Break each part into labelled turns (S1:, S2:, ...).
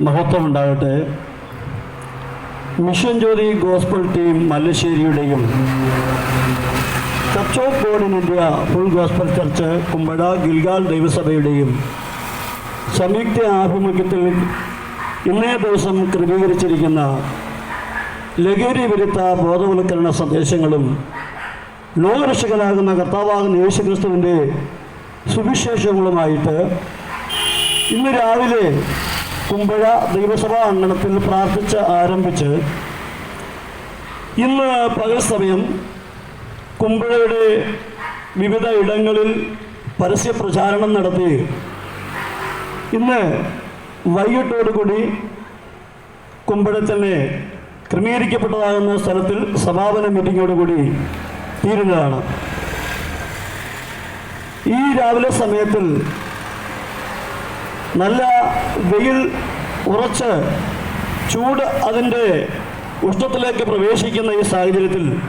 S1: മഹത്വം ഉണ്ടാകട്ടെ mission Jyothi gospel team മല്ലശ്ശേരിയുടെയും church of God in India full gospel church Kumbazha Gilgal ദൈവസഭയുടെയും സംയുക്ത ആഭിമുഖ്യത്തിൽ ഇന്നേ ദിവസം ക്രമീകരിച്ചിരിക്കുന്ന ലഹരി വിരുദ്ധ ബോധവൽക്കരണ സന്ദേശങ്ങളും ലോകരക്ഷകനാകുന്ന കർത്താവാകുന്ന യേശുക്രിസ്തുവിന്റെ സുവിശേഷങ്ങളുമായിട്ട് ഇന്ന് രാവിലെ കുമ്പഴ ദൈവസഭാ അങ്കണത്തിൽ പ്രാർത്ഥിച്ച് ആരംഭിച്ച് ഇന്ന് പകൽ സമയം കുമ്പഴയുടെ വിവിധ ഇടങ്ങളിൽ പരസ്യ പ്രചാരണം നടത്തി. ഇന്ന് വൈകിട്ടോടുകൂടി കുമ്പഴ തന്നെ ക്രമീകരിക്കപ്പെട്ടതാകുന്ന സ്ഥലത്തിൽ സമാപന മീറ്റിങ്ങോടുകൂടി തീരുന്നതാണ്. ഈ രാവിലെ സമയത്തിൽ നല്ല വെയിൽ ഉറച്ച് ചൂട് അതിന്റെ ഉഷ്ണത്തിലേക്ക് പ്രവേശിക്കുന്ന ഈ സാഹചര്യത്തിൽ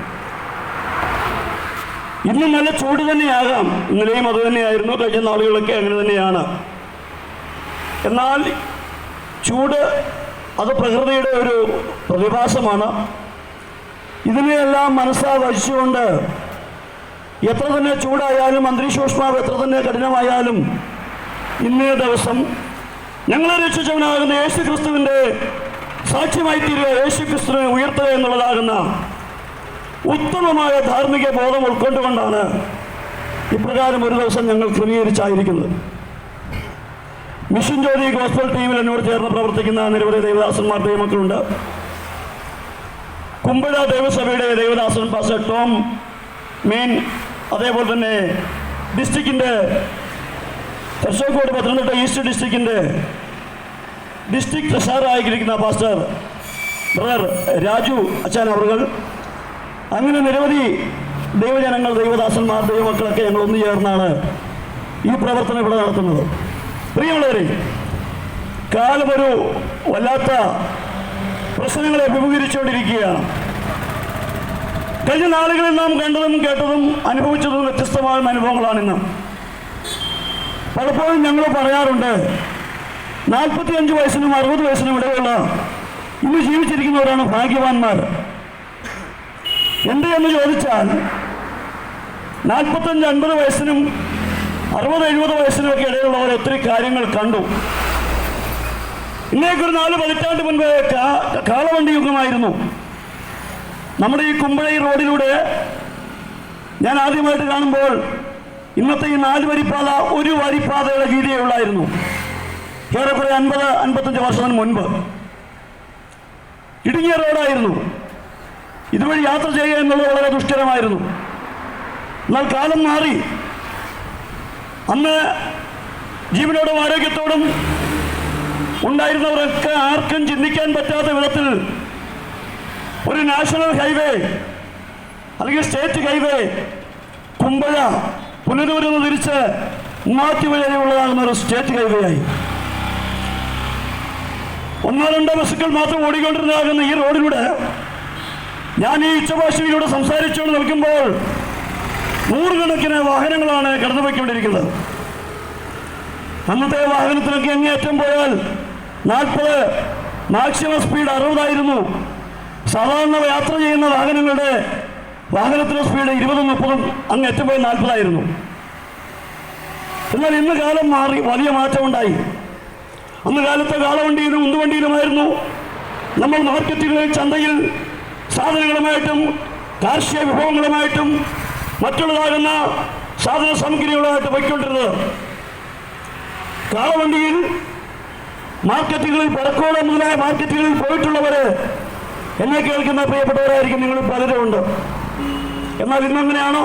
S1: ഇന്ന് നല്ല ചൂട് തന്നെയാകാം. ഇന്നലെയും അത് തന്നെയായിരുന്നു. കഴിഞ്ഞ നാളുകളൊക്കെ അങ്ങനെ തന്നെയാണ്. എന്നാൽ ചൂട് അത് പ്രകൃതിയുടെ ഒരു പ്രതിഭാസമാണ്. ഇതിനെയെല്ലാം മനസ്സാ വഹിച്ചുകൊണ്ട് എത്ര തന്നെ ചൂടായാലും അന്തരീക്ഷോഷ്മാവ് എത്ര തന്നെ കഠിനമായാലും ഇന്നേ ദിവസം ഞങ്ങളെ രക്ഷിച്ചവനാകുന്ന യേശു ക്രിസ്തുവിന്റെ സാക്ഷ്യമായി തീരുക യേശു ക്രിസ്തുവിനെ ഉയർത്തുക എന്നുള്ളതാകുന്ന ഉത്തമമായ ധാർമ്മിക ബോധം ഉൾക്കൊണ്ടുകൊണ്ടാണ് ഇപ്രകാരം ഒരു ദിവസം ഞങ്ങൾ ക്രമീകരിച്ചായിരിക്കുന്നത്. മിഷൻ ജ്യോതി ഗോസ്ബൽ ടീമിൽ എന്നോട് ചേർന്ന് പ്രവർത്തിക്കുന്ന നിരവധി ദേവദാസന്മാർ ദൈവമക്കളുണ്ട്. കുമ്പഴ ദേവസഭയുടെ ദേവദാസൻ പാസ്റ്റർ ടോം മീൻ അതേപോലെ തന്നെ ഡിസ്ട്രിക്റ്റിന്റെ തൃശ്ശൂർക്കോട് പത്തനംതിട്ട ഈസ്റ്റ് ഡിസ്ട്രിക്റ്റിന്റെ ഡിസ്ട്രിക്ട് ട്രഷറായിരിക്കുന്ന പാസ്റ്റർ ബ്രദർ രാജു അച്ഛൻ അവർകൾ അങ്ങനെ നിരവധി ദൈവജനങ്ങൾ ദൈവദാസന്മാർ ദൈവമക്കളൊക്കെ ഞങ്ങൾ ഒന്നു ചേർന്നാണ് ഈ പ്രവർത്തനം ഇവിടെ നടത്തുന്നത്. പ്രിയമുള്ളവരെ കാലമൊരു വല്ലാത്ത പ്രശ്നങ്ങളെ അഭിമുഖീകരിച്ചുകൊണ്ടിരിക്കുകയാണ്. കഴിഞ്ഞ നാളുകളിൽ നാം കണ്ടതും കേട്ടതും അനുഭവിച്ചതും വ്യത്യസ്തമായ അനുഭവങ്ങളാണിന്ന് പലപ്പോഴും ഞങ്ങൾ പറയാറുണ്ട് നാൽപ്പത്തി അഞ്ച് വയസ്സിനും അറുപത് വയസ്സിനും ഇടയുള്ള ഇന്ന് ജീവിച്ചിരിക്കുന്നവരാണ് ഭാഗ്യവാന്മാർ. എന്ത് എന്ന് ചോദിച്ചാൽ നാൽപ്പത്തഞ്ച് അൻപത് വയസ്സിനും അറുപത് എഴുപത് വയസ്സിനും ഒക്കെ ഇടയിലുള്ളവർ ഒത്തിരി കാര്യങ്ങൾ കണ്ടു. ഇന്നേക്കൊരു നാല് പതിറ്റാണ്ട് മുൻപ് കാളവണ്ടി യുഗമായിരുന്നു. നമ്മുടെ ഈ കുമ്പഴി റോഡിലൂടെ ഞാൻ ആദ്യമായിട്ട് കാണുമ്പോൾ ഇന്നത്തെ ഈ നാല് വരിപ്പാത ഒരു വരിപ്പാതയുടെ വീതിയേ ഉള്ളായിരുന്നു. ഏറെക്കുറെ അൻപത് അൻപത്തഞ്ച് വർഷത്തിന് മുൻപ്. ഇടുങ്ങിയ റോഡായിരുന്നു. ഇതുവഴി യാത്ര ചെയ്യുക എന്നുള്ളത് വളരെ ദുഷ്കരമായിരുന്നു. എന്നാൽ കാലം മാറി. അന്ന് ജീവനോടും ആരോഗ്യത്തോടും ഉണ്ടായിരുന്നവരൊക്കെ ആർക്കും ചിന്തിക്കാൻ പറ്റാത്ത വിധത്തിൽ ഒരു നാഷണൽ ഹൈവേ അല്ലെങ്കിൽ സ്റ്റേറ്റ് ഹൈവേ കുമ്പഴ പുനലൂരിൽ തിരിച്ച് മൂവാറ്റി വരെയുള്ളതാകുന്ന ഒരു സ്റ്റേറ്റ് കൈവയായി ഒന്നോ രണ്ടോ ബസ്സുകൾ മാത്രം ഓടിക്കൊണ്ടിരുന്നതാകുന്ന ഈ റോഡിലൂടെ ഞാൻ ഈ ഉച്ചഭാഷയിലൂടെ സംസാരിച്ചുകൊണ്ട് നിൽക്കുമ്പോൾ നൂറുകണക്കിന് വാഹനങ്ങളാണ് കടന്നുപോയിക്കൊണ്ടിരിക്കുന്നത്. അന്നത്തെ വാഹനത്തിലൊക്കെ അങ്ങേയറ്റം പോയാൽ നാൽപ്പത് മാക്സിമം സ്പീഡ് അറുപതായിരുന്നു. സാധാരണ യാത്ര ചെയ്യുന്ന വാഹനങ്ങളുടെ വാഹനത്തിന്റെ സ്പീഡ് ഇരുപതും മുപ്പതും അങ്ങ് പോയി നാൽപ്പതായിരുന്നു. എന്നാൽ ഇന്ന് കാലം മാറി വലിയ മാറ്റമുണ്ടായി. അന്ന് കാലത്തെ കാളവണ്ടിയിലും ഉന്തുവണ്ടിയിലുമായിരുന്നു. നമ്മൾ മാർക്കറ്റുകളിൽ ചന്തയിൽ സാധനങ്ങളുമായിട്ടും കാർഷിക വിഭവങ്ങളുമായിട്ടും മറ്റുള്ളതാകുന്ന സാധന സാമഗ്രികളുമായിട്ട് പോയിക്കൊണ്ടിരുന്നത്. കാളവണ്ടിയിൽ മാർക്കറ്റുകളിൽ പടക്കോളം മുതലായ മാർക്കറ്റുകളിൽ പോയിട്ടുള്ളവർ എന്നെ കേൾക്കുന്ന പ്രിയപ്പെട്ടവരായിരിക്കും നിങ്ങൾ പലരും ഉണ്ട് എന്നാൽ ഇന്നങ്ങനെയാണോ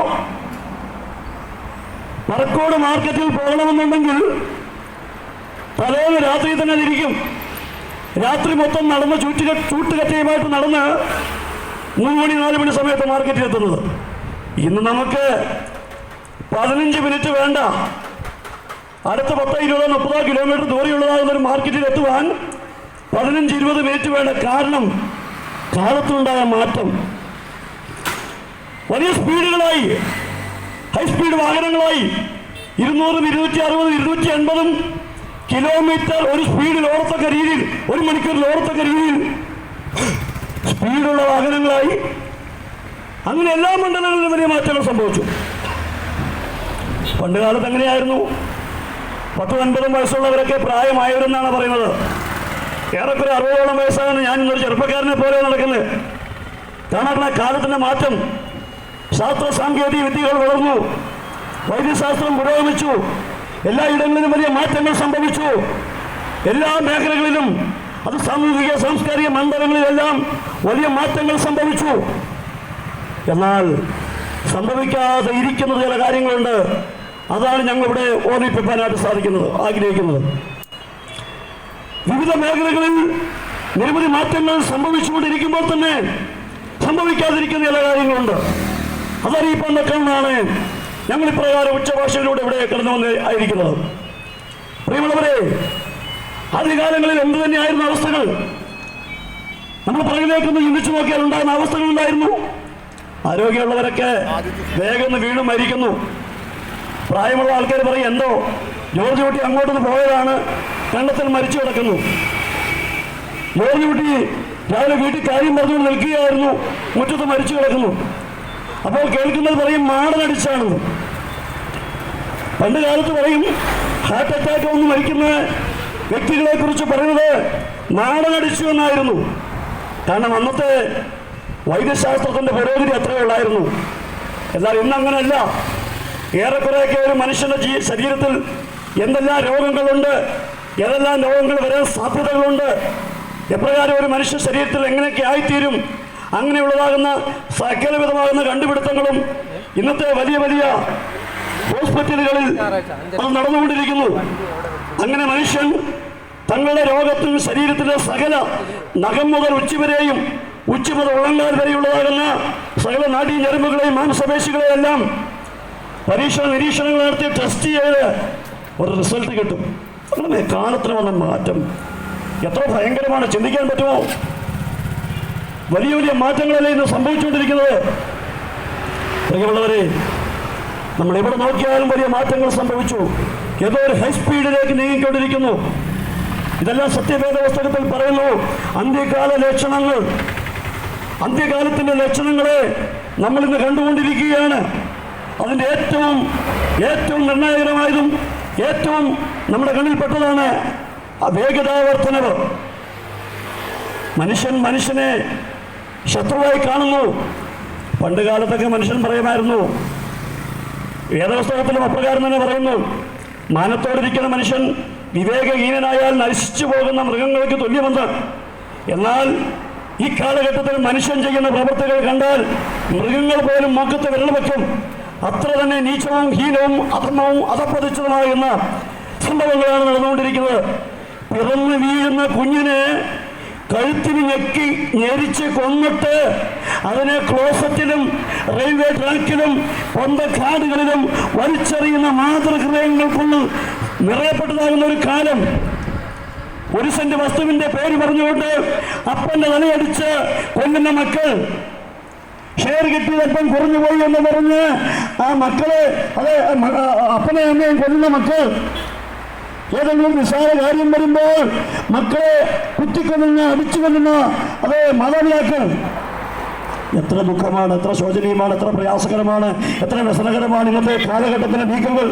S1: പറക്കോട് മാർക്കറ്റിൽ പോകണമെന്നുണ്ടെങ്കിൽ തലേന്ന് രാത്രി തന്നെ തിരിക്കും രാത്രി മൊത്തം നടന്ന് ചൂറ്റുക ചൂട്ടുകറ്റയുമായിട്ട് നടന്ന് മൂന്ന് മണി നാല് മണി സമയത്ത് മാർക്കറ്റിൽ എത്തുന്നത്. ഇന്ന് നമുക്ക് പതിനഞ്ച് മിനിറ്റ് വേണ്ട. അടുത്ത പത്തോ ഇരുപതോ മുപ്പതോ കിലോമീറ്റർ ദൂരെയുള്ളതാകുന്ന ഒരു മാർക്കറ്റിൽ എത്തുവാൻ പതിനഞ്ച് ഇരുപത് മിനിറ്റ് വേണ്ട കാരണം കാലത്തുണ്ടായ മാറ്റം. വലിയ സ്പീഡുകളായി. ഹൈസ്പീഡ് വാഹനങ്ങളായി. ഇരുന്നൂറും ഇരുന്നൂറ്റി അറുപതും ഇരുന്നൂറ്റി എൺപതും കിലോമീറ്റർ ഒരു സ്പീഡിൽ ഓടത്തക്ക രീതിയിൽ ഒരു മണിക്കൂറിൽ ഓർത്തക്ക രീതിയിൽ സ്പീഡുള്ള വാഹനങ്ങളായി. അങ്ങനെ എല്ലാ മണ്ഡലങ്ങളിലും വലിയ മാറ്റങ്ങൾ സംഭവിച്ചു. പണ്ട് കാലത്ത് എങ്ങനെയായിരുന്നു പത്തും അൻപതും വയസ്സുള്ളവരൊക്കെ പ്രായമായവരെന്നാണ് പറയുന്നത്. ഏറെക്കുറെ അറുപതോളം വയസ്സാണ് ഞാൻ ഇന്നൊരു ചെറുപ്പക്കാരനെ പോലെ നടക്കുന്നത്. കാരണം കാലത്തിന്റെ മാറ്റം ശാസ്ത്ര സാങ്കേതിക വിദ്യകൾ വളർന്നു. വൈദ്യശാസ്ത്രം പുരോഗമിച്ചു. എല്ലായിടങ്ങളിലും വലിയ മാറ്റങ്ങൾ സംഭവിച്ചു. എല്ലാ മേഖലകളിലും അത് സാമൂഹിക സാംസ്കാരിക മണ്ഡലങ്ങളിലെല്ലാം വലിയ മാറ്റങ്ങൾ സംഭവിച്ചു. എന്നാൽ സംഭവിക്കാതെ ഇരിക്കുന്ന ചില കാര്യങ്ങളുണ്ട്. അതാണ് ഞങ്ങളിവിടെ ഓർമ്മിപ്പിക്കാനായിട്ട് സാധിക്കുന്നത് ആഗ്രഹിക്കുന്നത്. വിവിധ മേഖലകളിൽ നിരവധി മാറ്റങ്ങൾ സംഭവിച്ചുകൊണ്ടിരിക്കുമ്പോൾ തന്നെ സംഭവിക്കാതിരിക്കുന്ന ചില കാര്യങ്ങളുണ്ട്. അതറിയിപ്പാൻ തക്കണമെന്നാണ് ഞങ്ങൾ ഇപ്രകാരം ഉച്ചഭാഷയിലൂടെ ഇവിടെ കടന്നു വന്ന് ആയിരിക്കുന്നത്. പ്രിയമുള്ളവരെ ആദ്യകാലങ്ങളിൽ എന്ത് തന്നെയായിരുന്നു അവസ്ഥകൾ? നമ്മൾ പുറകിലേക്കൊന്ന് ചിന്തിച്ചു നോക്കിയാൽ ഉണ്ടാകുന്ന അവസ്ഥകൾ ഉണ്ടായിരുന്നു ആരോഗ്യമുള്ളവരൊക്കെ വേഗം വീണ് മരിക്കുന്നു. പ്രായമുള്ള ആൾക്കാർ പറയും എന്തോ ജോർജ് കുട്ടി അങ്ങോട്ടൊന്ന് പോയതാണ് കണ്ടത്തിൽ മരിച്ചു കിടക്കുന്നു. ജോർജ് കുട്ടി രാവിലെ വീട്ടിൽ കാര്യം പറഞ്ഞുകൊണ്ട് നിൽക്കുകയായിരുന്നു മുറ്റത്ത് മരിച്ചു കിടക്കുന്നു. അപ്പോൾ കേൾക്കുന്നത് പറയും മാടനടിച്ചാണ് പണ്ട് കാലത്ത് പറയും ഹാർട്ട് അറ്റാക്ക് വന്ന് മരിക്കുന്ന വ്യക്തികളെ കുറിച്ച് പറയുന്നത് നാടനടിച്ചു എന്നായിരുന്നു. കാരണം അന്നത്തെ വൈദ്യശാസ്ത്രത്തിന്റെ പുരോഗതി അത്രയേ ഉള്ളായിരുന്നു. എന്നാൽ ഇന്നങ്ങനെയല്ല ഏറെക്കുറെയൊക്കെ ഒരു മനുഷ്യന്റെ ജീ ശരീരത്തിൽ എന്തെല്ലാം രോഗങ്ങളുണ്ട് ഏതെല്ലാം രോഗങ്ങൾ വരാൻ സാധ്യതകളുണ്ട് എപ്രകാരം ഒരു മനുഷ്യ ശരീരത്തിൽ എങ്ങനെയൊക്കെ ആയിത്തീരും അങ്ങനെയുള്ളതാകുന്ന സകലവിധമാകുന്ന കണ്ടുപിടുത്തങ്ങളും ഇന്നത്തെ വലിയ വലിയ ഹോസ്പിറ്റലുകളിൽ അത് നടന്നുകൊണ്ടിരിക്കുന്നു. അങ്ങനെ മനുഷ്യൻ തങ്ങളുടെ രോഗത്തിൽ ശരീരത്തിലെ സകല നഖം മുതൽ ഉച്ചവരെയും ഉച്ച മുതൽ ഉള്ളങ്കാൽ വരെയുള്ളതാകുന്ന സകല നാട്ടിൻ ഞരമ്പുകളെയും മാംസപേശികളെയും എല്ലാം പരീക്ഷണ നിരീക്ഷണങ്ങൾ നടത്തി ടെസ്റ്റ് ചെയ്ത് ഒരു റിസൾട്ട് കിട്ടും. കാലത്തിന് വന്ന മാറ്റം. എത്ര ഭയങ്കരമാണ്. ചിന്തിക്കാൻ പറ്റുമോ? വലിയ വലിയ മാറ്റങ്ങളല്ലേ ഇന്ന് സംഭവിച്ചുകൊണ്ടിരിക്കുന്നത്? പ്രിയമുള്ളവരെ നമ്മൾ എവിടെ നോക്കിയാലും വലിയ മാറ്റങ്ങൾ സംഭവിച്ചു. ഏതോ ഒരു ഹൈ സ്പീഡിലേക്ക് നീങ്ങിക്കൊണ്ടിരിക്കുന്നു. ഇതെല്ലാം സത്യവേദ പുസ്തകത്തിൽ പറയുന്നു. അന്ത്യകാല ലക്ഷണങ്ങൾ അന്ത്യകാലത്തിന്റെ ലക്ഷണങ്ങളെ നമ്മൾ ഇന്ന് കണ്ടുകൊണ്ടിരിക്കുകയാണ്. അതിന്റെ ഏറ്റവും ഏറ്റവും നിർണായകരമായതും ഏറ്റവും നമ്മുടെ കണ്ണിൽപ്പെട്ടതാണ് വേഗതാവർത്തനവ്. മനുഷ്യൻ മനുഷ്യനെ ശത്രുവായി കാണുന്നു. പണ്ട് കാലത്തൊക്കെ മനുഷ്യൻ പറയുമായിരുന്നു വേദപുസ്തകത്തിലും അപ്രകാരം തന്നെ പറയുന്നു മാനത്തോടിരിക്കുന്ന മനുഷ്യൻ വിവേകഹീനനായാൽ നശിച്ചു പോകുന്ന മൃഗങ്ങൾക്ക് തുല്യമെന്ന് എന്നാൽ ഈ കാലഘട്ടത്തിൽ മനുഷ്യൻ ചെയ്യുന്ന പ്രവൃത്തികൾ കണ്ടാൽ മൃഗങ്ങൾ പോലും മൂക്കത്ത് വിരൽ വയ്ക്കും. അത്ര തന്നെ നീച്ചവും ഹീനവും അധർമ്മവും അധപ്പതിച്ചതുമാകുന്ന സംഭവങ്ങളാണ് നടന്നുകൊണ്ടിരിക്കുന്നത്. പിറന്നു വീഴുന്ന കുഞ്ഞിനെ കഴുത്തിന് ഞെക്കി ഞെരിച്ച് കൊന്നിട്ട് അതിനെ ക്ലോസറ്റിലും റെയിൽവേ ട്രാക്കിലും പൊന്തക്കാടുകളിലും വലിച്ചെറിയുന്ന മാതൃഹൃദയങ്ങൾ കൊണ്ട് നിറയപ്പെട്ടതാകുന്ന ഒരു കാലം. ഒരു സെന്റ് വസ്തുവിന്റെ പേര് പറഞ്ഞുകൊണ്ട് അപ്പന്റെ തലയടിച്ച് കൊല്ലുന്ന മക്കൾ. ഷെയർ കിട്ടിയതപ്പം കുറഞ്ഞു പോയി എന്ന് പറഞ്ഞ് ആ മക്കളെ അതെ അപ്പനെ അമ്മയും കൊല്ലുന്ന മക്കൾ. ഏതെങ്കിലും നിസ്സാര കാര്യം വരുമ്പോൾ മക്കളെ കുത്തിക്കൊല്ലുന്ന അടിച്ചു കൊല്ലുന്ന അതെ മാതാപിതാക്കൾ. എത്ര ദുഃഖമാണ് എത്ര ശോചനീയമാണ് എത്ര പ്രയാസകരമാണ് എത്ര വ്യസനകരമാണ് ഇന്നത്തെ കാലഘട്ടത്തിന്റെ നീക്കങ്ങൾ.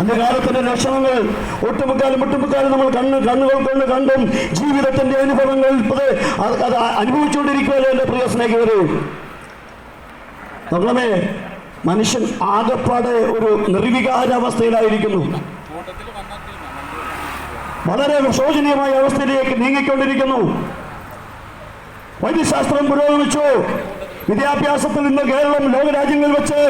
S1: അന്ത്യകാലത്തിന്റെ ലക്ഷണങ്ങൾ ഒട്ടുമുക്കാലും മുട്ടുമുക്കാലും നമ്മൾ കണ്ണ് കണ്ണുകൾ കൊണ്ട് കണ്ടും ജീവിതത്തിന്റെ അനുഭവങ്ങൾ ഇപ്പത് അത് അനുഭവിച്ചുകൊണ്ടിരിക്കുമല്ലോ എന്റെ പ്രിയ സ്നേഹിതരെ? മനുഷ്യൻ ആകപ്പാടെ ഒരു നിർവികാരാവസ്ഥയിലായിരിക്കുന്നു. വളരെ ശോചനീയമായ അവസ്ഥയിലേക്ക് നീങ്ങിക്കൊണ്ടിരിക്കുന്നു. വൈദ്യശാസ്ത്രം പുരോഗമിച്ചു. വിദ്യാഭ്യാസത്തിൽ നിന്ന് കേരളം ലോകരാജ്യങ്ങളിൽ വെച്ച്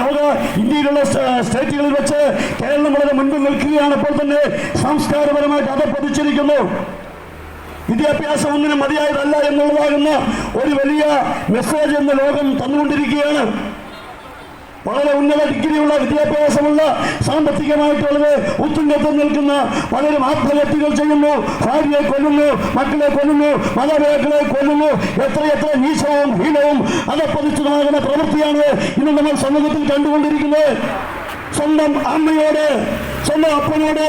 S1: ലോക ഇന്ത്യയിലുള്ള സ്റ്റേറ്റുകളിൽ വെച്ച് കേരളം വളരെ മുൻപിൽ നിൽക്കുകയാണ്. അപ്പോൾ തന്നെ സംസ്കാരപരമായിട്ട് അത് പതിച്ചിരിക്കുന്നു. വിദ്യാഭ്യാസം ഒന്നിനും മതിയായതല്ല എന്നുള്ളതാകുന്ന ഒരു വലിയ മെസ്സേജ് എന്ന് ലോകം തന്നുകൊണ്ടിരിക്കുകയാണ്. വളരെ ഉന്നത ഡിഗ്രിയുള്ള വിദ്യാഭ്യാസമുള്ള സാമ്പത്തികമായിട്ടുള്ളത് ഉത്തുംഗത്തിൽ നിൽക്കുന്ന പലരും ആത്മഹത്യകൾ ചെയ്യുന്നു ഭാര്യയെ കൊല്ലുന്നു മക്കളെ കൊല്ലുന്നു മാതാപിതാക്കളെ കൊല്ലുന്നു. എത്രയെത്ര നീചവും ഹീനവും അതപ്പതിച്ചതുമാകുന്ന പ്രവൃത്തിയാണ് ഇന്ന് നമ്മൾ സമൂഹത്തിൽ കണ്ടുകൊണ്ടിരിക്കുന്നത്. സ്വന്തം അമ്മയോട് സ്വന്തം അപ്പനോട്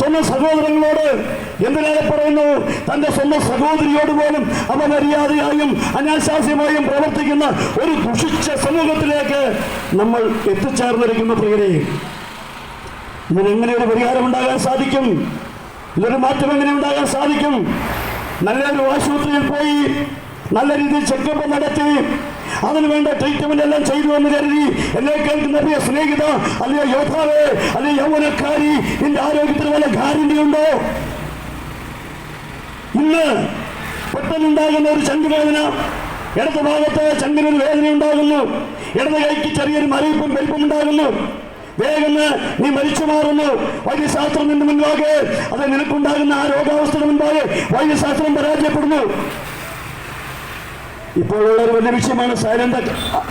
S1: സ്വന്തം സഹോദരങ്ങളോട് എന്തിനേറെ പറയുന്നു? തന്റെ സ്വന്തം സഹോദരിയോട് പോലും അപമര്യാദയായും അനാശാസ്യമായും പ്രവർത്തിക്കുന്ന ഒരു ദുഷിച്ച സമൂഹത്തിലേക്ക് നമ്മൾ എത്തിച്ചേർന്നിരിക്കുന്ന പ്രിയരെ. ഇതിനെങ്ങനെ ഒരു പരിഹാരം ഉണ്ടാകാൻ സാധിക്കും? ഇതൊരു മാറ്റം എങ്ങനെ ഉണ്ടാകാൻ സാധിക്കും? നല്ലൊരു ആശുപത്രിയിൽ പോയി നല്ല രീതിയിൽ ചെക്കപ്പ് നടത്തി അതിന് വേണ്ട ട്രീറ്റ്മെന്റ് എല്ലാം ചെയ്തു എന്ന് കരുതി എന്നെ കേൾക്കുന്ന സ്നേഹിത അല്ലയോ യോദ്ധാവേ അല്ലയോ യൗവനക്കാരി നിന്റെ ആരോഗ്യത്തിന് വല്ല ഗ്യാരണ്ടി ഉണ്ടോ ഇന്ന് പെട്ടെന്നുണ്ടാകുന്ന ഒരു ചങ്കുവേദന. ഇടത് ഭാഗത്ത് ചങ്കിനൊരു വേദന ഉണ്ടാകുന്നു. ഇടത് കൈക്ക് ചെറിയൊരു മരയിപ്പും വലിപ്പം ഉണ്ടാകുന്നു. വേഗം നീ മരിച്ചു മാറുന്നു. വൈദ്യശാസ്ത്രം നിന്റെ മുൻപാകെ. അത് നിനക്കുണ്ടാകുന്ന ആ രോഗാവസ്ഥയുടെ മുൻപാകെ വൈദ്യശാസ്ത്രം പരാജയപ്പെടുന്നു. ഇപ്പോഴുള്ള ഒരു വലിയ വിഷയമാണ് സൈലന്റ്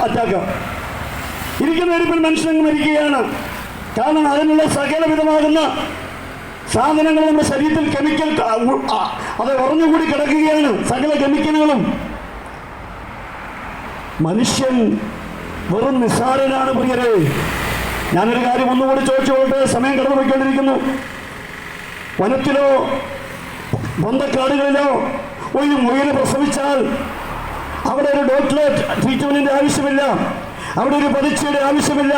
S1: അറ്റാക്ക് ഇരിക്കുന്ന ഒരു മനുഷ്യൻ മരിക്കുകയാണ്. കാരണം അതിനുള്ള സകലവിധമാകുന്ന സാധനങ്ങൾ നമ്മുടെ ശരീരത്തിൽ കെമിക്കൽ അത് ഉറഞ്ഞുകൂടി കിടക്കുകയാണ്. സകല കെമിക്കലുകളും മനുഷ്യൻ വെറും നിസ്സാരനാണ് പ്രിയരെ. ഞാനൊരു കാര്യം ഒന്നുകൂടി ചോദിച്ചുകൊണ്ട് സമയം കടന്നു പോയിക്കൊണ്ടിരിക്കുന്നു വനത്തിലോ ബന്ധക്കാടുകളിലോ ഒരു മുയൽ പ്രസവിച്ചാൽ അവിടെ ഒരു ഡോക്ടറേറ്റ് ട്രീറ്റ്മെന്റിന്റെ ആവശ്യമില്ല. അവിടെ ഒരു പരീക്ഷയുടെ ആവശ്യമില്ല.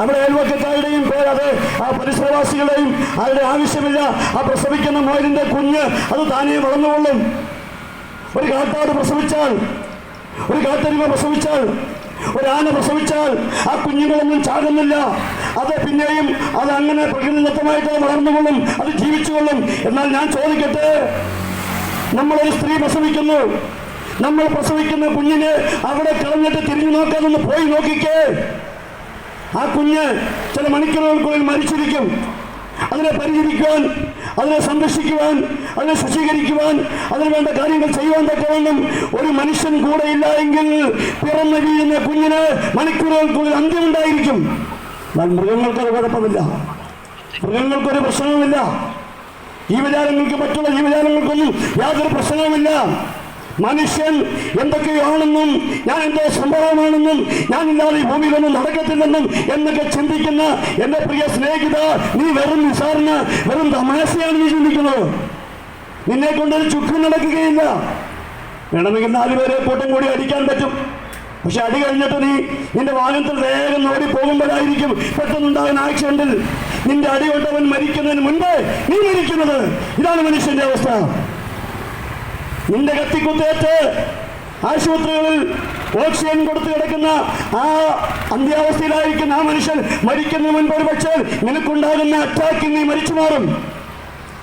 S1: അവിടെ അയൽവക്കക്കാരുടെയും പേര് അത് ആ പരിസരവാസികളുടെയും അവരുടെ ആവശ്യമില്ല. ആ പ്രസവിക്കുന്ന മുയലിന്റെ കുഞ്ഞ് അത് താനേ വളർന്നുകൊള്ളും. ഒരു കാട്ടാട് പ്രസവിച്ചാൽ ഒരു കാട്ടരിമ പ്രസവിച്ചാൽ ഒരു ആന പ്രസവിച്ചാൽ ആ കുഞ്ഞുങ്ങളൊന്നും ചാടുന്നില്ല അത് പിന്നെയും അത് അങ്ങനെ പ്രകൃതിദത്തമായിട്ട് വളർന്നുകൊള്ളും അത് ജീവിച്ചുകൊള്ളും. എന്നാൽ ഞാൻ ചോദിക്കട്ടെ? നമ്മളൊരു സ്ത്രീ പ്രസവിക്കുന്നു. നമ്മൾ പ്രസവിക്കുന്ന കുഞ്ഞിന് അവിടെ കളഞ്ഞിട്ട് തിരിഞ്ഞു നോക്കാതൊന്ന് പോയി നോക്കിക്കേ. ആ കുഞ്ഞ് ചില മണിക്കൂറുകൾക്കുള്ളിൽ മരിച്ചിരിക്കും. അതിനെ പരിചരിക്കുവാൻ അതിനെ സംരക്ഷിക്കുവാൻ അതിനെ ശുചീകരിക്കുവാൻ അതിന് വേണ്ട കാര്യങ്ങൾ ചെയ്യുവാൻ തക്കവണ്ണം ഒരു മനുഷ്യൻ കൂടെ ഇല്ല എങ്കിൽ പിറന്നു വീഴുന്ന കുഞ്ഞിന് മണിക്കൂറുകൾക്കുള്ളിൽ അന്ത്യമുണ്ടായിരിക്കും. എന്നാൽ മൃഗങ്ങൾക്കൊരു കുഴപ്പമില്ല. മൃഗങ്ങൾക്കൊരു പ്രശ്നവുമില്ല. ജീവജാലങ്ങൾക്ക് മറ്റുള്ള ജീവജാലങ്ങൾക്കൊന്നും യാതൊരു പ്രശ്നവുമില്ല. മനുഷ്യൻ എന്തൊക്കെയാണെന്നും ഞാൻ എന്തോ സംഭവമാണെന്നും ഞാൻ ഇല്ലാതെ ഈ ഭൂമിയിലൊന്നും നടക്കത്തില്ലെന്നും എന്നൊക്കെ ചിന്തിക്കുന്ന എന്റെ പ്രിയ സ്നേഹിത നീ വെറും നിസാറിന് വെറും തമാശയാണ് നീ ചിന്തിക്കുന്നത്. നിന്നെ കൊണ്ടൊരു ചുക്കും നടക്കുകയില്ല. വേണമെങ്കിൽ നാലുപേരെ കൂട്ടം കൂടി അടിക്കാൻ പറ്റും. പക്ഷെ അടി കഴിഞ്ഞിട്ട് നീ നിന്റെ വാഹനത്തിൽ വേഗം ഓടി പോകുമ്പോഴായിരിക്കും പെട്ടെന്നുണ്ടാകുന്ന ആക്സിഡന്റിൽ നിന്റെ അടി കൊണ്ടവൻ മരിക്കുന്നതിന് മുൻപേ നീ മരിക്കുന്നത്. ഇതാണ് മനുഷ്യന്റെ അവസ്ഥ. നിന്റെ കത്തിക്കുത്തേറ്റ് ആശുപത്രികളിൽ ഓക്സിജൻ കൊടുത്തു കിടക്കുന്ന ആ അന്ത്യാവസ്ഥയിലായിരിക്കുന്ന ആ മനുഷ്യൻ മരിക്കുന്ന മുൻപ് പക്ഷേ നിനക്കുണ്ടാകുന്ന അറ്റാക്കിൽ നീ മരിച്ചു മാറും.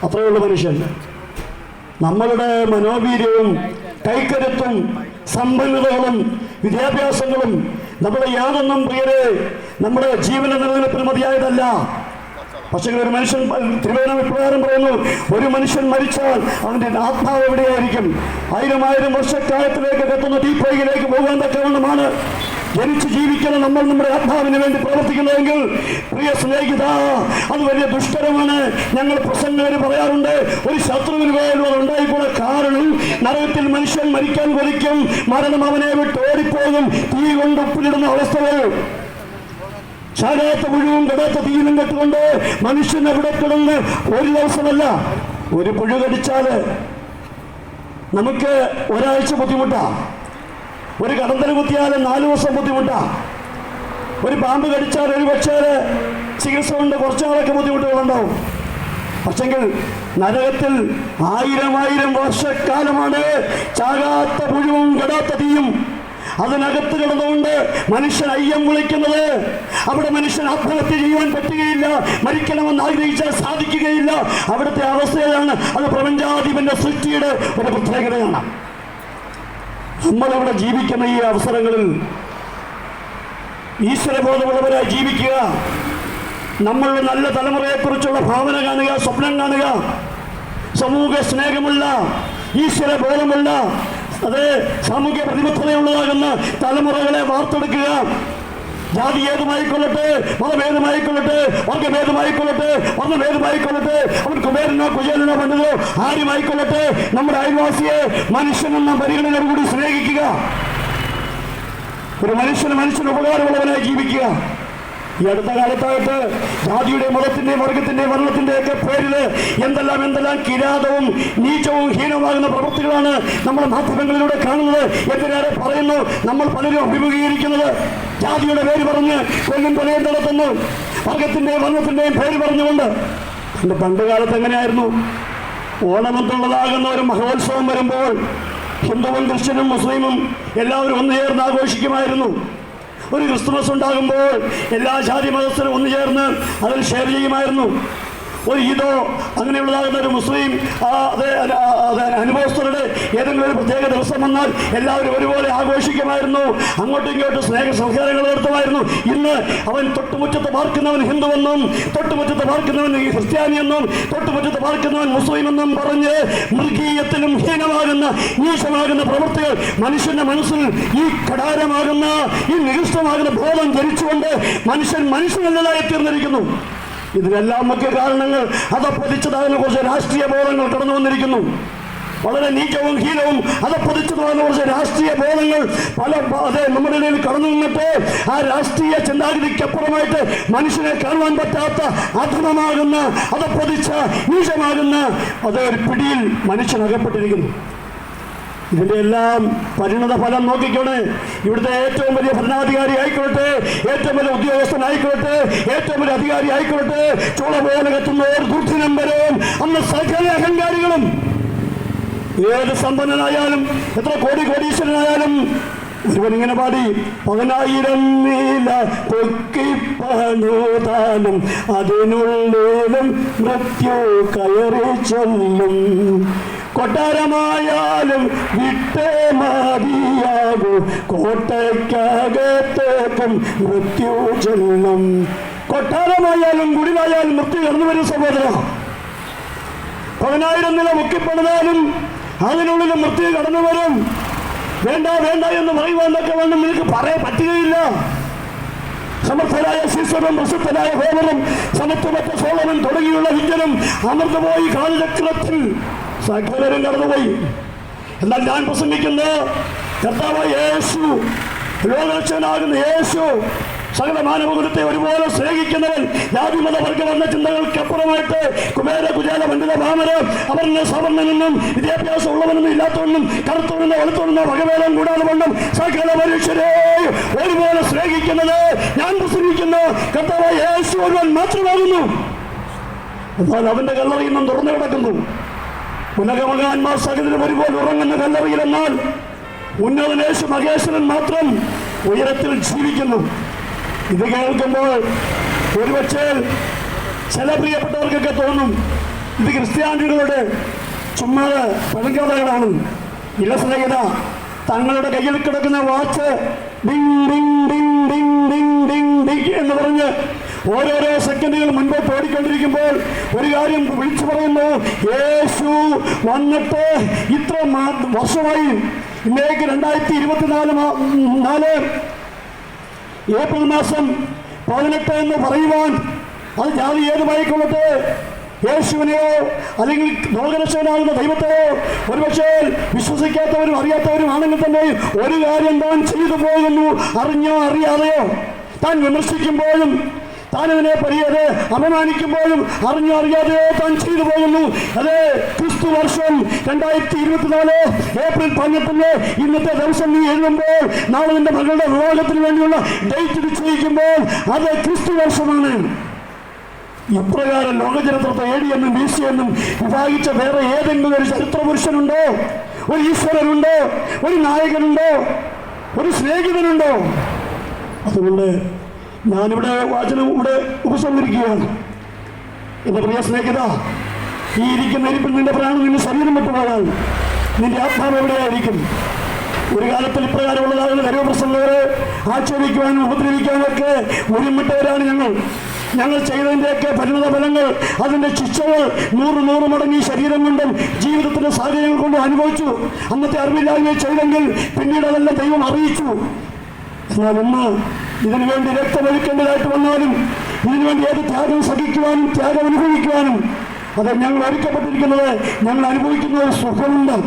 S1: അത്രയുള്ള മനുഷ്യൻ. നമ്മളുടെ മനോവീര്യവും കൈക്കരുത്തും സമ്പന്നതകളും വിദ്യാഭ്യാസങ്ങളും നമ്മുടെ യാതൊന്നും പ്രിയരെ നമ്മുടെ ജീവന നിലനിൽപ്പിന് മതിയായതല്ല. പക്ഷേ ഒരു മനുഷ്യൻ തിരുവേദനം ഇപ്രകാരം പറയുന്നു ഒരു മനുഷ്യൻ മരിച്ചാൽ അവന്റെ ആത്മാവ് എവിടെയായിരിക്കും? ആയിരം ആയിരം വർഷക്കാലത്തിലേക്ക് കത്തുന്ന തീപ്പൊയ്യിലേക്ക് പോകാൻ തക്കവണ്ണമാണ് ജനിച്ച് ജീവിക്കുന്ന നമ്മൾ നമ്മുടെ ആത്മാവിന് വേണ്ടി പ്രവർത്തിക്കുന്നതെങ്കിൽ പ്രിയ സ്നേഹിത അത് വലിയ ദുഷ്കരമാണ്. ഞങ്ങൾ പ്രസംഗം പറയാറുണ്ട്. ഒരു ശത്രുവിന് പോയാലും അത് ഉണ്ടായിക്കൂടെ. കാരണം നരകത്തിൽ മനുഷ്യൻ മരിക്കാൻ കൊതിക്കും. മരണം അവനെ വിട്ട് ഓടിപ്പോകും തീ കൊണ്ട് ഉപ്പിലിടുന്ന അവസ്ഥകൾ ചാകാത്ത മുഴുവൻ കടാത്ത തീയിലും കെട്ടുകൊണ്ട് മനുഷ്യൻ അവിടെ കിടന്ന് ഒരു ദിവസമല്ല ഒരു പുഴു കടിച്ചാൽ നമുക്ക് ഒരാഴ്ച ബുദ്ധിമുട്ടാ. ഒരു കടന്തൽ കുത്തിയാൽ നാല് ദിവസം ബുദ്ധിമുട്ടാ. ഒരു പാമ്പ് കടിച്ചാൽ ഒരു പക്ഷേ ചികിത്സ കൊണ്ട് കുറച്ചു നാളൊക്കെ ബുദ്ധിമുട്ടുകളുണ്ടാവും. പക്ഷെങ്കിൽ നരകത്തിൽ ആയിരം ആയിരം വർഷക്കാലമാണ് ചാകാത്ത പുഴുവും കടാത്ത തീയും അതിനകത്ത് കിടന്നുകൊണ്ട് മനുഷ്യൻ അയ്യം വിളിക്കുന്നത് അവിടെ മനുഷ്യൻ ആത്മഹത്യ ചെയ്യുവാൻ പറ്റുകയില്ല മരിക്കണമെന്ന് ആഗ്രഹിച്ചാൽ സാധിക്കുകയില്ല. അവിടുത്തെ അവസ്ഥയാണ് അത് പ്രപഞ്ചാധിപന്റെ സൃഷ്ടിയുടെ ഒരു പ്രത്യേകതയാണ്. നമ്മളവിടെ ജീവിക്കുന്ന ഈ അവസരങ്ങളിൽ ഈശ്വരബോധമുള്ളവരായി ജീവിക്കുക നമ്മളുടെ നല്ല തലമുറയെക്കുറിച്ചുള്ള ഭാവന കാണുക സ്വപ്നം കാണുക സമൂഹ സ്നേഹമുള്ള ഈശ്വര ബോധമുള്ള അത് സാമൂഹ്യ പ്രതിബദ്ധതയുള്ളതാകുന്ന തലമുറകളെ വാർത്തെടുക്കുക. ജാതി ഏതുമായിക്കൊള്ളട്ടെ മതഭേദമായിക്കൊള്ളട്ടെ വർഗഭേദമായിക്കൊള്ളട്ടെ വർണഭേദമായിക്കൊള്ളട്ടെ അവൻ കുബേരനോ കുചേരനോ പണ്ടതോ ആരുമായിക്കൊള്ളട്ടെ നമ്മുടെ അയൽവാസിയെ മനുഷ്യനെന്ന പരിഗണനയോടുകൂടി സ്നേഹിക്കുക. ഒരു മനുഷ്യന് മനുഷ്യന് ഉപകാരമുള്ളവനായി ജീവിക്കുക. ഈ അടുത്ത കാലത്തായിട്ട് ജാതിയുടെ മതത്തിന്റെ വർഗത്തിന്റെ വർണത്തിന്റെ ഒക്കെ പേരിൽ എന്തെല്ലാം എന്തെല്ലാം കിരാതവും നീചവും ഹീനമാകുന്ന പ്രവൃത്തികളാണ് നമ്മൾ മാധ്യമങ്ങളിലൂടെ കാണുന്നത് എന്തിനേറെ പറയുന്നു. നമ്മൾ പലരും അഭിമുഖീകരിക്കുന്നത് ജാതിയുടെ പേര് പറഞ്ഞ് കൊല്ലും കൊലയും നടത്തുന്നു. വർഗത്തിന്റെയും വർണത്തിന്റെയും പേര് പറഞ്ഞുകൊണ്ട്. എന്റെ പണ്ട് കാലത്ത് എങ്ങനെയായിരുന്നു? ഓണമെന്നുള്ളതാകുന്ന ഒരു മഹോത്സവം വരുമ്പോൾ ഹിന്ദുവും ക്രിസ്ത്യനും മുസ്ലിമും എല്ലാവരും ഒന്നു ചേർന്ന് ആഘോഷിക്കുമായിരുന്നു. ഒരു ക്രിസ്തുമസ് ഉണ്ടാകുമ്പോൾ എല്ലാ ജാതി മതസ്ഥരും ഒന്നു ചേർന്ന് അതിൽ ഷെയർ ചെയ്യുമായിരുന്നു. ഒരു ഈദോ അങ്ങനെയുള്ളതാകുന്ന ഒരു മുസ്ലിം അനുഭവസ്ഥരുടെ ഏതെങ്കിലും ഒരു പ്രത്യേക ദിവസം വന്നാൽ എല്ലാവരും ഒരുപോലെ ആഘോഷിക്കുമായിരുന്നു. അങ്ങോട്ടും ഇങ്ങോട്ടും സ്നേഹ സംസ്കാരങ്ങൾ നടത്തുമായിരുന്നു. ഇന്ന് അവൻ തൊട്ടുമുറ്റത്ത് പാർക്കുന്നവൻ ഹിന്ദുവെന്നും തൊട്ടുമുറ്റത്ത് പാർക്കുന്നവൻ ക്രിസ്ത്യാനിയെന്നും തൊട്ടുമുറ്റത്ത് പാർക്കുന്നവൻ മുസ്ലിം എന്നും പറഞ്ഞ് മൃഗീയത്തിനും ഹീനമാകുന്ന നീശമാകുന്ന പ്രവൃത്തികൾ മനുഷ്യന്റെ മനസ്സിൽ ഈ കടാരമാകുന്ന ഈ നികൃഷ്ടമാകുന്ന ബോധം ധരിച്ചുകൊണ്ട് മനുഷ്യൻ മനുഷ്യനല്ലതായി തീർന്നിരിക്കുന്നു. ഇതിനെല്ലാം മുഖ്യ കാരണങ്ങൾ അതപ്പതിച്ചതാകുന്ന കുറച്ച് രാഷ്ട്രീയ ബോധങ്ങൾ കടന്നു വന്നിരിക്കുന്നു. വളരെ നീചവും ഹീനവും അതപ്പതിച്ചതാകുന്ന കുറച്ച് രാഷ്ട്രീയ ബോധങ്ങൾ പല അതെ നമ്മുടെ ഇടയിൽ കടന്നു നിന്നിട്ട് ആ രാഷ്ട്രീയ ചിന്താഗതിക്കപ്പുറമായിട്ട് മനുഷ്യനെ കാണുവാൻ പറ്റാത്ത അധമമാകുന്ന അതപ്പതിച്ച നീചമാകുന്ന അത് ഒരു പിടിയിൽ മനുഷ്യൻ അകപ്പെട്ടിരിക്കുന്നു. ഇതിന്റെ എല്ലാം പരിണത ഫലം നോക്കിക്കോണേ ഇവിടുത്തെ ഏറ്റവും വലിയ ഭരണാധികാരി ആയിക്കോട്ടെ ഏറ്റവും വലിയ ഉദ്യോഗസ്ഥനായിക്കോട്ടെ ഏറ്റവും വലിയ അധികാരി ആയിക്കോട്ടെ ചുള പോലെ കത്തുന്നവർ ദുർദിനംബരവും അന്ന് സകല അഹങ്കാരികളും ഏത് സമ്പന്നനായാലും എത്ര കോടി കോടീശ്വരനായാലും ഒരുവൻ ഇങ്ങനെ പാടി പതിനായിരം നീല പൊക്കിപ്പണുതാനും അതിനുള്ളിലും മൃത്യു കയറി ചെല്ലും. കൊട്ടാരമായാലും വിട്ടേ മതിയാകൂ. കോട്ടയ്ക്കകത്തേക്കും മൃത്യു ചെല്ലും. കൊട്ടാരമായാലും കുടിലായാലും മൃത്യു കടന്നു വരും സഹോദര. പതിനായിരം നില മുക്കിപ്പെടുന്നാലും അതിനുള്ളിൽ മൃത്യു കടന്നു വരും. വേണ്ട വേണ്ട എന്ന് പറയുവാനൊക്കെ വേണം. നിനക്ക് പറയാൻ പറ്റുകയില്ല. സമർത്ഥരായ ശിശുവും പ്രസിദ്ധനായ ഹോമനും സമത്വമറ്റ സോളനും തുടങ്ങിയുള്ള വിജ്ഞനും അമൃതമായി കാലചക്രത്തിൽ സകലരും കടന്നുപോയി. എന്നാൽ ഞാൻ പ്രസംഗിക്കുന്ന കർത്താവ് യേശു ലോകരക്ഷകനാകുന്ന യേശു സകല മാനവകുലത്തെ ഒരുപോലെ സ്നേഹിക്കുന്നവൻ ജാതിമത വർഗവർണ ചിന്തകൾക്കപ്പുറമായിട്ട് കുബേര കുചാല പണ്ഡിത ഭാമര അവർണ സവർണനെന്നും വിദ്യാഭ്യാസം ഉള്ളവനെന്നും ഇല്ലാത്തവനും കറുത്തവനെന്നോ വെളുത്തവനെന്നോ വകവേദം കൂടാതെ വണ്ണം സകല മനുഷ്യരെ ഒരുപോലെ സ്നേഹിക്കുന്നത് ഞാൻ പ്രസംഗിക്കുന്ന. കർത്താവ് യേശു ഒരുവൻ മാത്രമാകുന്നു. എന്നാൽ അവന്റെ കല്ലറയിൽ നിന്നും തുറന്നു കിടക്കുന്നു. ഉലകമകാന്മാർ സകലരും ഒരുപോലെ ഉറങ്ങുന്ന കല്ലറയിൽ എന്നാൽ ഉന്നതനേശു മഹേശ്വരൻ മാത്രം ഉയരത്തിൽ ജീവിക്കുന്നു. ഇത് കേൾക്കുമ്പോൾ ഒരുപക്ഷെ ചില പ്രിയപ്പെട്ടവർക്കൊക്കെ തോന്നും ഇത് ക്രിസ്ത്യാനികളുടെ ചുമ്മാ പഴങ്കഥകളാണ്. ഇല്ല സ്നേഹിത തങ്ങളുടെ കയ്യിൽ കിടക്കുന്ന watch ding ding ding ding ding ding എന്ന് പറഞ്ഞ് ഓരോരോ സെക്കൻഡുകൾ മുൻപോട്ട് ഓടിക്കൊണ്ടിരിക്കുമ്പോൾ ഒരു കാര്യം വിളിച്ചു പറയുന്നു യേശു വന്നിട്ട് ഇത്ര വർഷമായി ഇന്നേക്ക് രണ്ടായിരത്തി ഇരുപത്തിനാല് നാല് ഏപ്രിൽ മാസം പതിനെട്ട് എന്ന് പറയുവാൻ അത് ജാതി ഏതുമായിക്കൊള്ളട്ടെ യേശുവിനെയോ അല്ലെങ്കിൽ ലോകരക്ഷകനാകുന്ന ദൈവത്തെയോ? ഒരുപക്ഷെ വിശ്വസിക്കാത്തവരും അറിയാത്തവരും ആണെങ്കിൽ തന്നെ ഒരു കാര്യം താൻ ചെയ്തു പോകുന്നു അറിഞ്ഞോ അറിയാതെയോ താൻ വിമർശിക്കുമ്പോഴും താൻ അവനെ അപമാനിക്കുമ്പോഴും അറിഞ്ഞോ അറിയാതെയോ താൻ ചെയ്തു പോകുന്നു. അതെ ക്രിസ്തു വർഷം രണ്ടായിരത്തി ഇരുപത്തിനാല് ഏപ്രിൽ പതിനെട്ടിന് ഇന്നത്തെ ദിവസം നീ എഴുതുമ്പോൾ നാളെ നിന്റെ മകളുടെ വിവാഹത്തിന് വേണ്ടിയുള്ള ഡേറ്റ് നിശ്ചയിക്കുമ്പോൾ അത് ക്രിസ്തു വർഷമാണ്. ഇപ്രകാരം ലോകചരിത്രത്തെ ഏടി എന്നും ബി സി എന്നും വിഭാഗിച്ച വേറെ ഏതെങ്കിലും ഒരു ചരിത്ര പുരുഷനുണ്ടോ ഒരു ഈശ്വരനുണ്ടോ? ഒരു നായകനുണ്ടോ? ഒരു സ്നേഹിതനുണ്ടോ? അതുകൊണ്ട് ഞാനിവിടെ വാചനം ഇവിടെ ഉപസംഹരിക്കുകയാണ്. എന്റെ പ്രിയ സ്നേഹിത ഈ ഇരിക്കുന്ന ഇരിപ്പിൽ നിന്റെ പ്രാണം നിന്റെ ശരീരം വിട്ടുപോകാൻ നിന്റെ ആത്മാവ് എവിടെയായിരിക്കും? ഒരു കാലത്തിൽ ഇപ്രകാരമുള്ളതാണ് കരുവപ്രസംഗരെ ആക്ഷേപിക്കുവാനും ഉപദ്രവിക്കാനും ഒക്കെ ഒരുമിട്ടവരാണ് ഞങ്ങൾ. ഞങ്ങൾ ചെയ്തതിന്റെയൊക്കെ പരിണത ഫലങ്ങൾ അതിന്റെ ശിക്ഷകൾ നൂറ് നൂറ് മടങ്ങി ശരീരം കൊണ്ടും ജീവിതത്തിന്റെ സാഹചര്യങ്ങൾ കൊണ്ടും അനുഭവിച്ചു. അന്നത്തെ അറിവില്ലായ്മ ചെയ്തെങ്കിൽ പിന്നീട് അതെല്ലാം ദൈവം അറിയിച്ചു. എന്നാൽ ഇന്ന് ഇതിനു വേണ്ടി രക്തമൊഴുക്കേണ്ടതായിട്ട് വന്നാലും ഇതിനു വേണ്ടി ഏത് ത്യാഗം സഹിക്കുവാനും ത്യാഗം അനുഭവിക്കുവാനും അത് ഞങ്ങൾ ഒരുക്കപ്പെട്ടിരിക്കുന്നത് ഞങ്ങൾ അനുഭവിക്കുന്ന ഒരു സുഖമുണ്ട്.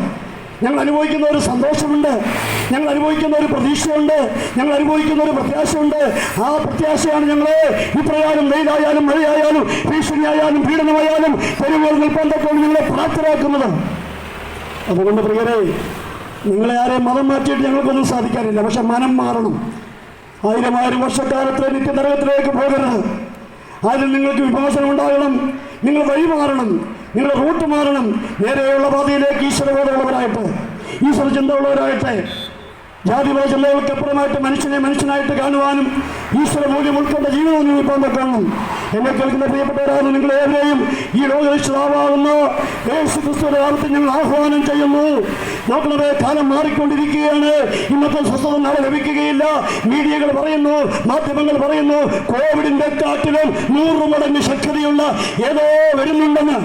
S1: ഞങ്ങൾ അനുഭവിക്കുന്ന ഒരു സന്തോഷമുണ്ട്. ഞങ്ങൾ അനുഭവിക്കുന്ന ഒരു പ്രതീക്ഷയുണ്ട്. ഞങ്ങൾ അനുഭവിക്കുന്ന ഒരു പ്രത്യാശയുണ്ട്. ആ പ്രത്യാശയാണ് ഞങ്ങൾ ഇപ്രകാരം വെയിലായാലും മഴയായാലും ഭീഷണിയായാലും പീഡനമായാലും തെരുവുകൾ നിങ്ങളെ ഞങ്ങളെ പ്രാപ്തരാക്കുന്നത്. അതുകൊണ്ട് പ്രിയരെ നിങ്ങളെ ആരെയും മതം മാറ്റിയിട്ട് ഞങ്ങൾക്കൊന്നും സാധിക്കാനില്ല. പക്ഷെ മനം മാറണം. ആയിരം ആയിരം വർഷക്കാലത്തെ നിത്യനരകത്തിലേക്ക് പോകരുത്. അതിൽ നിങ്ങൾക്ക് വിമോചനം ഉണ്ടാകണം നിങ്ങൾ വഴി മാറണം നിങ്ങളുടെ റൂട്ട് മാറണം. നേരെയുള്ള പാതയിലേക്ക് ഈശ്വരബോധമുള്ളവരായിട്ട് ഈശ്വര ചിന്തയുള്ളവരായിട്ട് ജാതിമത ചിന്തകൾക്കപ്പുറമായിട്ട് മനുഷ്യനെ മനുഷ്യനായിട്ട് കാണുവാനും ഈശ്വര മൂല്യം ഉൾക്കൊണ്ട ജീവിതം ജീവിക്കാൻ കാണും എന്നെ കേൾക്കുന്ന പ്രിയപ്പെട്ടവരാണ് നിങ്ങൾ ഏവരെയും ഈ ലോകരക്ഷിതാവാകുന്ന. യേശു ക്രിസ്തുവിന്റെ കാലത്ത് ഞങ്ങൾ ആഹ്വാനം ചെയ്യുന്നു. നോക്കണത് കാലം മാറിക്കൊണ്ടിരിക്കുകയാണ്. ഇന്നത്തെ സ്വസ്ഥത നാളെ ലഭിക്കുകയില്ല. മീഡിയകൾ പറയുന്നു മാധ്യമങ്ങൾ പറയുന്നു കോവിഡിന്റെ കാറ്റിലും നൂറ് മടങ്ങ് ശക്തിയുള്ള ഏതോ വരുന്നുണ്ടെന്ന്.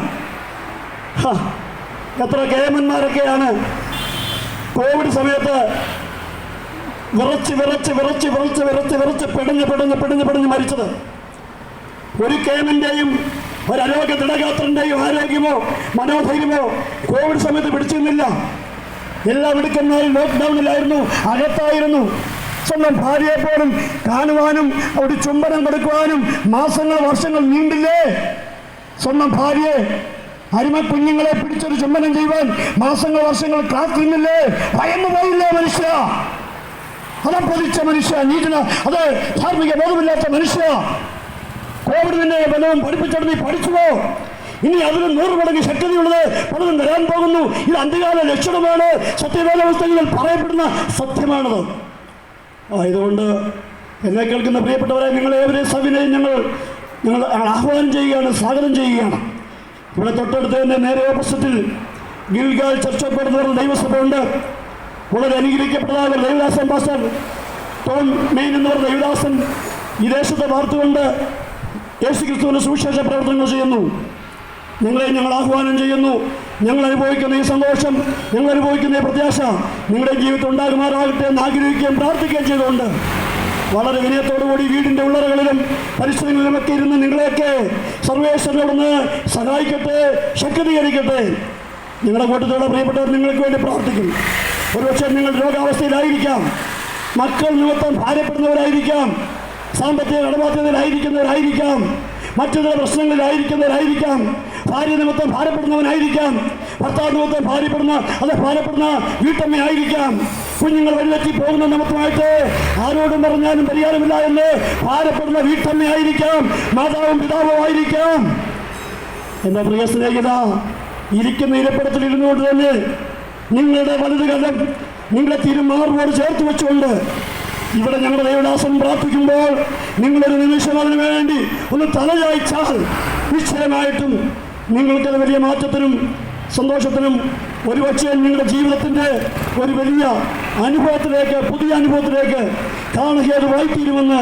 S1: എത്ര കേമന്മാരൊക്കെയാണ്. കോവിഡ് സമയത്ത് വിറച്ച് വിറച്ച് വിറച്ച് വിറച്ച് വിറച്ച് വിറച്ച് പിടഞ്ഞ് പിടഞ്ഞ് പിടഞ്ഞ് പിടഞ്ഞ് മരിച്ചത്. ഒരു കേമന്റെയും ഒരു ആരോഗ്യ ദൃഢഗാത്രന്റെയും ആരോഗ്യമോ മനോധൈര്യമോ കോവിഡ് സമയത്ത് പിടിച്ചിരുന്നില്ല. എല്ലാ മിടുക്കന്മാരും ലോക്ക്ഡൌണിലായിരുന്നു അകത്തായിരുന്നു. സ്വന്തം ഭാര്യയെ പോലും കാണുവാനും അവിടെ ചുംബനം കൊടുക്കുവാനും മാസങ്ങൾ വർഷങ്ങൾ നീണ്ടില്ലേ? സ്വന്തം ഭാര്യയെ അരിമ കുഞ്ഞുങ്ങളെ പിടിച്ചൊരു ചുംബനം ചെയ്യുവാൻ മാസങ്ങൾ വർഷങ്ങൾ കാത്തിരുന്നില്ലേ? ഭയന്നു പോയില്ലേ മനുഷ്യ? അതം പൊതിച്ച മനുഷ്യ നീതിന അത് ധാർമ്മിക ബോധമില്ലാത്ത മനുഷ്യ കോവിഡ് നിന്നെ ബലവും പഠിപ്പിച്ചിട്ട് നീ പഠിച്ചുവോ ഇനി അതിന് നൂറ് മടങ്ങ് ശക്തിയുള്ളത് പലതും വരാൻ പോകുന്നു. ഇത് അന്ത്യകാല ലക്ഷണമാണ്. സത്യവേദ പുസ്തകങ്ങളിൽ പറയപ്പെടുന്ന സത്യമാണത്. ആയതുകൊണ്ട് എന്നെ കേൾക്കുന്ന പ്രിയപ്പെട്ടവരെ നിങ്ങൾ ഏവരെ സവിനയം ഞങ്ങൾ ഞങ്ങൾ ആഹ്വാനം ചെയ്യുകയാണ് സ്വാഗതം ചെയ്യുകയാണ്. ഇവിടെ തൊട്ടടുത്ത് തന്നെ നേരെ ഓപ്പോസിറ്റിൽ ഗിൽഗാൽ ചർച്ചപ്പെടുന്ന ദൈവസഭ ഉണ്ട്. വളരെ അനുഗ്രഹിക്കപ്പെട്ടതായ രവിദാസൻ പാസ്റ്റർ ടോൺ മെയിൻ എന്ന് പറഞ്ഞ ദൈവദാസൻ ഈ ദേശത്തെ വാർത്തുകൊണ്ട് യേശു ക്രിസ്തുവിന്റെ സുവിശേഷ പ്രവർത്തനങ്ങൾ ചെയ്യുന്നു. നിങ്ങളെ ഞങ്ങൾ ആഹ്വാനം ചെയ്യുന്നു. ഞങ്ങൾ അനുഭവിക്കുന്ന ഈ സന്തോഷം ഞങ്ങൾ അനുഭവിക്കുന്ന ഈ പ്രത്യാശ നിങ്ങളുടെ ജീവിതം ഉണ്ടാകുമാറാകട്ടെ എന്ന് ആഗ്രഹിക്കുകയും പ്രാർത്ഥിക്കുകയും ചെയ്തുകൊണ്ട് വളരെ വിനയത്തോടുകൂടി വീടിന്റെ ഉള്ളറകളിലും പരിസരങ്ങളിലുമൊക്കെ ഇരുന്ന് നിങ്ങളെയൊക്കെ സർവേശ്വരനോടൊന്ന് സഹായിക്കട്ടെ ശക്തീകരിക്കട്ടെ. നിങ്ങളുടെ കൂട്ടത്തോടെ പ്രിയപ്പെട്ടവർ നിങ്ങൾക്ക് വേണ്ടി പ്രാർത്ഥിക്കും ഒരുപക്ഷെ നിങ്ങൾ രോഗാവസ്ഥയിലായിരിക്കാം. മക്കൾ നിമിത്തം ഭാര്യപ്പെടുന്നവരായിരിക്കാം. സാമ്പത്തിക കടബാധ്യതയിലായിരിക്കുന്നവരായിരിക്കാം മറ്റു ചില പ്രശ്നങ്ങളിലായിരിക്കുന്നവരായിരിക്കാം. ഭാര്യ നിമിത്തം ഭാരപ്പെടുന്നവനായിരിക്കാം. ഭർത്താവ് നിമിത്തം ഭാര്യപ്പെടുന്ന അത് ഭാരപ്പെടുന്ന വീട്ടമ്മയായിരിക്കാം കുഞ്ഞുങ്ങൾ വഴിതെറ്റി പോകുന്ന നിമിത്തമായിട്ട് ആരോടും പറഞ്ഞാലും പരിഹാരമില്ല എന്ന് ഭാരപ്പെടുന്ന വീട്ടമ്മയായിരിക്കാം മാതാവും പിതാവും ആയിരിക്കാം. എന്റെ പ്രിയ സ്നേഹിത ഇരിക്കുന്ന ഇരപ്പിടത്തിൽ ഇരുന്നുകൊണ്ട് തന്നെ നിങ്ങളുടെ വലത് നിങ്ങളുടെ നിങ്ങളെ തിരുമാറിനോട് ചേർത്ത് വെച്ചുകൊണ്ട് ഇവിടെ ഞങ്ങളുടെ ദേവദാസം പ്രാർത്ഥിക്കുമ്പോൾ നിങ്ങളൊരു നിമിഷം അതിനു വേണ്ടി ഒന്ന് തലയായിച്ചാൽ നിശ്ചയമായിട്ടും നിങ്ങൾക്കത് വലിയ മാറ്റത്തിനും സന്തോഷത്തിനും ഒരുപക്ഷെ നിങ്ങളുടെ ജീവിതത്തിന്റെ ഒരു വലിയ അനുഭവത്തിലേക്ക് പുതിയ അനുഭവത്തിലേക്ക് കാണുകയത് വായിത്തീരുമെന്ന്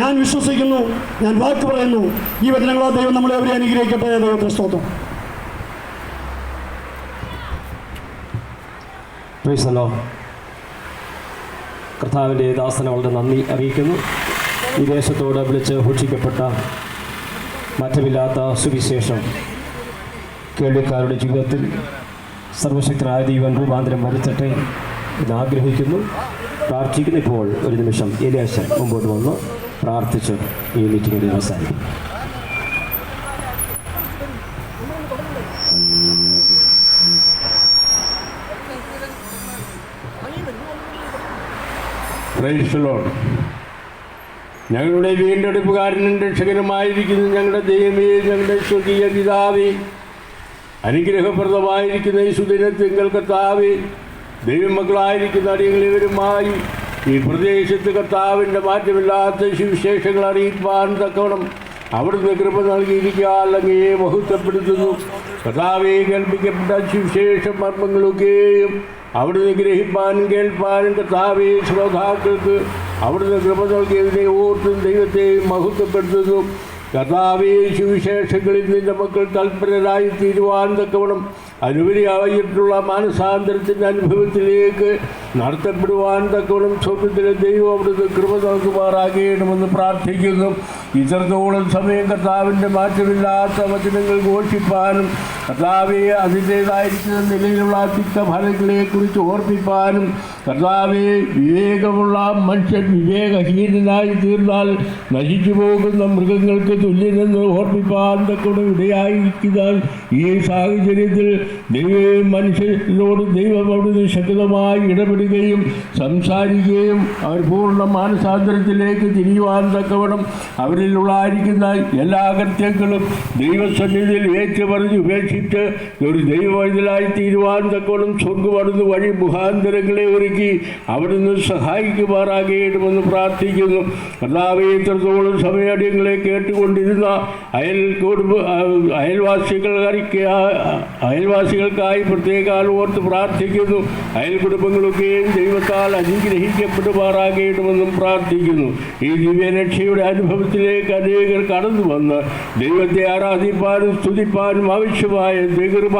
S1: ഞാൻ വിശ്വസിക്കുന്നു ഞാൻ വാക്ക് പറയുന്നു. ഈ വചനങ്ങളാ ദൈവം നമ്മളെ അവരെ അനുഗ്രഹിക്കട്ടെ ദൈവത്തെ സ്തോത്രം.
S2: പ്രൈസല്ലോ. കർത്താവിന്റെ ദാസന വളരെ നന്ദി അറിയിക്കുന്നു. ഈ ദേശത്തോട് വിളിച്ച് ഭൂഷിക്കപ്പെട്ട മാറ്റമില്ലാത്ത സുവിശേഷം കേൾവിക്കാരുടെ ജീവിതത്തിൽ സർവശക്തനായ ദൈവം രൂപാന്തരം വരുത്തട്ടെ എന്ന് ആഗ്രഹിക്കുന്നു. പ്രാർത്ഥിക്കുന്ന ഇപ്പോൾ ഒരു നിമിഷം ഏലിയാശൻ മുമ്പോട്ട് വന്ന് പ്രാർത്ഥിച്ച് ഈ മീറ്റിങ്ങിന്റെ അവസാനിക്കും
S3: The ഞങ്ങളുടെ വീണ്ടെടുപ്പുകാരനും രക്ഷകനുമായിരിക്കുന്ന ഞങ്ങളുടെ ദൈവമേ ഞങ്ങളുടെ സ്വർഗീയ പിതാവേ അനുഗ്രഹപ്രദമായിരിക്കുന്ന ഈ സുദിനത്തിങ്കൽ കർത്താവേ ദൈവമക്കളായിരിക്കുന്ന അടിയങ്ങളിവരുമായി ഈ പ്രദേശത്ത് കർത്താവിന്റെ മാറ്റമില്ലാത്ത സുവിശേഷങ്ങൾ അറിയിപ്പാൻ തക്കവണ്ണം അവിടുന്ന് കൃപ നൽകിയിരിക്കുക അല്ലെങ്കിൽ മഹത്വപ്പെടുത്തുന്നു. കർത്താവെ കൽപ്പിക്കപ്പെട്ട സുവിശേഷ മർമ്മങ്ങളൊക്കെയും അവിടുന്ന് ഗ്രഹിപ്പാനും കേൾപ്പാനും കർത്താവേ ശ്രോതാക്കൾക്ക് അവിടുന്ന് കൃപ നൽകിയതിനെ ഓർത്തും ദൈവത്തെ മഹത്വപ്പെടുത്തുന്നു. കർത്താവെ സുവിശേഷങ്ങളിൽ നിന്ന് മക്കൾ തൽപരരായി തീരുവാൻ തക്കവണ്ണം അനുവരിയായിട്ടുള്ള മാനസാന്തരത്തിന്റെ അനുഭവത്തിലേക്ക് നടത്തപ്പെടുവാൻ തക്കവണം സ്വർഗത്തിലെ ദൈവം അവിടുത്തെ കൃപ നൽകുമാറാകണമെന്ന് പ്രാർത്ഥിക്കുന്നു. ഇത്രത്തോളം സമയം കർത്താവിന്റെ മാറ്റമില്ലാത്ത വചനങ്ങൾ ഘോഷിപ്പാനും കർത്താവെ അതിന്റേതായിരിക്കുന്ന നിലയിലുള്ള കുറിച്ച് ഓർപ്പിപ്പാനും കർത്താവെ വിവേകമുള്ള മനുഷ്യൻ വിവേകഹീനനായി തീർന്നാൽ നശിച്ചു പോകുന്ന മൃഗങ്ങൾക്ക് തുല്യനെന്ന് ഓർമ്മിപ്പാൻ കൂടെ ഇടയായിരിക്കാൻ ഈ സാഹചര്യത്തിൽ ദൈവം മനുഷ്യനോട് ദൈവം അവിടുന്ന് ശക്തമായി ഇടപെടുകയും സംസാരിക്കുകയും അവർ പൂർണ മാനസാന്തരത്തിലേക്ക് തിരിയുവാൻ തക്കവണ്ണം അവരിലുള്ളായിരിക്കുന്ന എല്ലാ അകത്യങ്ങളും ദൈവസന്നിധിയിൽ ഏറ്റുപറഞ്ഞ് ഉപേക്ഷിച്ച് ഒരു ദൈവവൈതലായി തീരുവാൻ തക്കവണ്ണം സ്വർഗമടുന്ന് വഴി മുഖാന്തരങ്ങളെ ഒരുക്കി അവിടുന്ന് സഹായിക്കുമാറാകേണ്ടുമെന്ന് പ്രാർത്ഥിക്കുന്നു. കർത്താവെ ഇത്രത്തോളം സമയടിയങ്ങളെ കേട്ടുകൊണ്ടിരുന്ന അയൽ കുടുംബ അയൽവാസികൾക്ക് അയൽവാസികൾക്കായി പ്രത്യേകാൽ ഓർത്ത് പ്രാർത്ഥിക്കുന്നു. അയൽ കുടുംബങ്ങളൊക്കെയും ദൈവത്താൽ അനുഗ്രഹിക്കപ്പെടുമാറാകേണ്ടുമെന്നും പ്രാർത്ഥിക്കുന്നു. ഈ ദിവ്യരക്ഷയുടെ അനുഭവത്തിലേക്ക് അനേകർ കടന്നു വന്ന് ദൈവത്തെ ആരാധിപ്പാനും സ്തുതിപ്പാനും ആവശ്യമായ ദൈകൃപ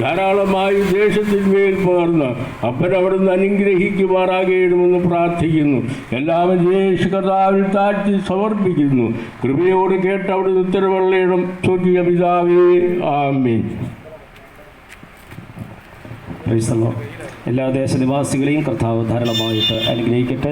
S3: ധാരാളമായി ദേശത്തിന്മേൽ പകർന്ന് അപ്പനവിടുന്ന് അനുഗ്രഹിക്കുമാറാകേണ്ടുമെന്ന് പ്രാർത്ഥിക്കുന്നു. എല്ലാവരും യേശു കർത്താവിൽ താഴ്ത്തി സമർപ്പിക്കുന്നു. കൃപയോട് കേട്ട് അവിടുന്ന് ഉത്തരവെള്ളയിടം. ചോദിയ പിതാവേ. ആമീൻ.
S2: എല്ലാ ദേശനിവാസികളെയും കർത്താവ് ധാരാളമായിട്ട് അനുഗ്രഹിക്കട്ടെ.